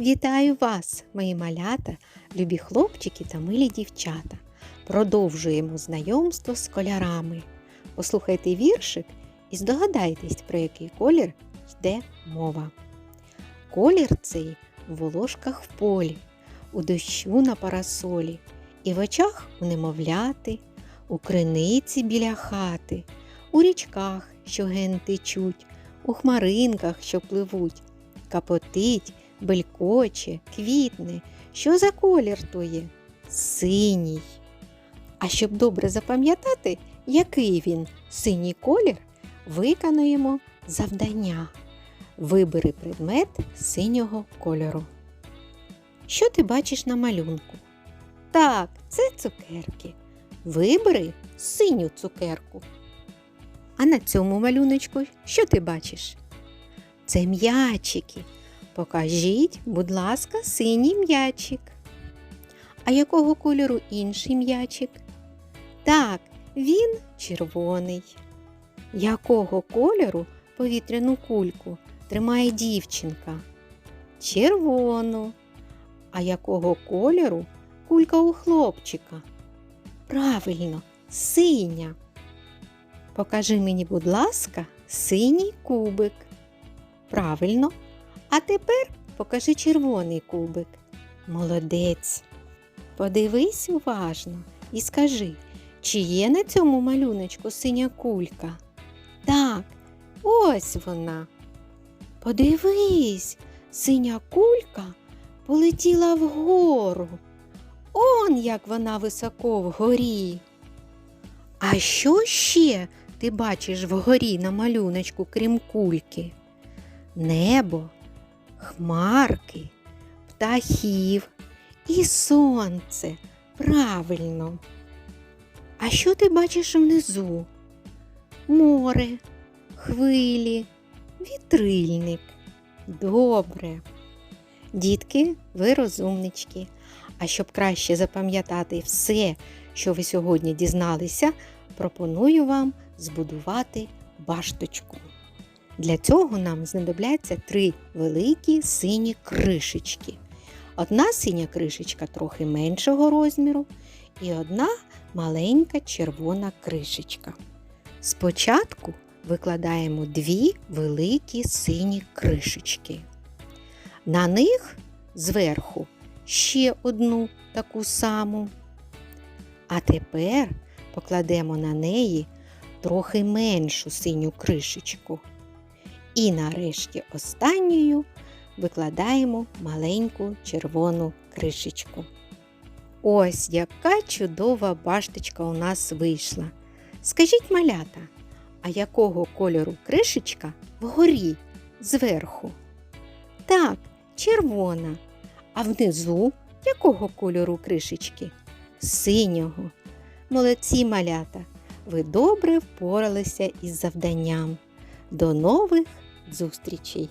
Вітаю вас, мої малята, любі хлопчики та милі дівчата. Продовжуємо знайомство з кольорами. Послухайте віршик і здогадайтесь, про який колір йде мова. Колір цей в волошках в полі, у дощу на парасолі, і в очах у немовляти, у криниці біля хати, у річках, що ген течуть, у хмаринках, що пливуть, капотить, белькоче, квітне. Що за колір то є? Синій. А щоб добре запам'ятати, який він синій колір, виконуємо завдання. Вибери предмет синього кольору. Що ти бачиш на малюнку? Так, це цукерки. Вибери синю цукерку. А на цьому малюночку що ти бачиш? Це м'ячики. Покажіть, будь ласка, синій м'ячик. А якого кольору інший м'ячик? Так, він червоний. Якого кольору повітряну кульку тримає дівчинка? Червону. А якого кольору кулька у хлопчика? Правильно, синя. Покажи мені, будь ласка, синій кубик. Правильно. А тепер покажи червоний кубик. Молодець. Подивись уважно і скажи, чи є на цьому малюночку синя кулька? Так, ось вона. Подивись, синя кулька полетіла вгору. Он як вона високо вгорі. А що ще ти бачиш вгорі на малюночку, крім кульки? Небо, хмарки, птахів і сонце. Правильно. А що ти бачиш внизу? Море, хвилі, вітрильник. Добре. Дітки, ви розумнички. А щоб краще запам'ятати все, що ви сьогодні дізналися, пропоную вам збудувати башточку. Для цього нам знадобляться три великі сині кришечки. Одна синя кришечка трохи меншого розміру і одна маленька червона кришечка. Спочатку викладаємо дві великі сині кришечки. На них зверху ще одну таку саму. А тепер покладемо на неї трохи меншу синю кришечку. І нарешті останньою викладаємо маленьку червону кришечку. Ось яка чудова башточка у нас вийшла. Скажіть малята, а якого кольору кришечка вгорі зверху? Так, червона. А внизу якого кольору кришечки? Синього. Молодці малята! Ви добре впоралися із завданням. До нових зустрічей!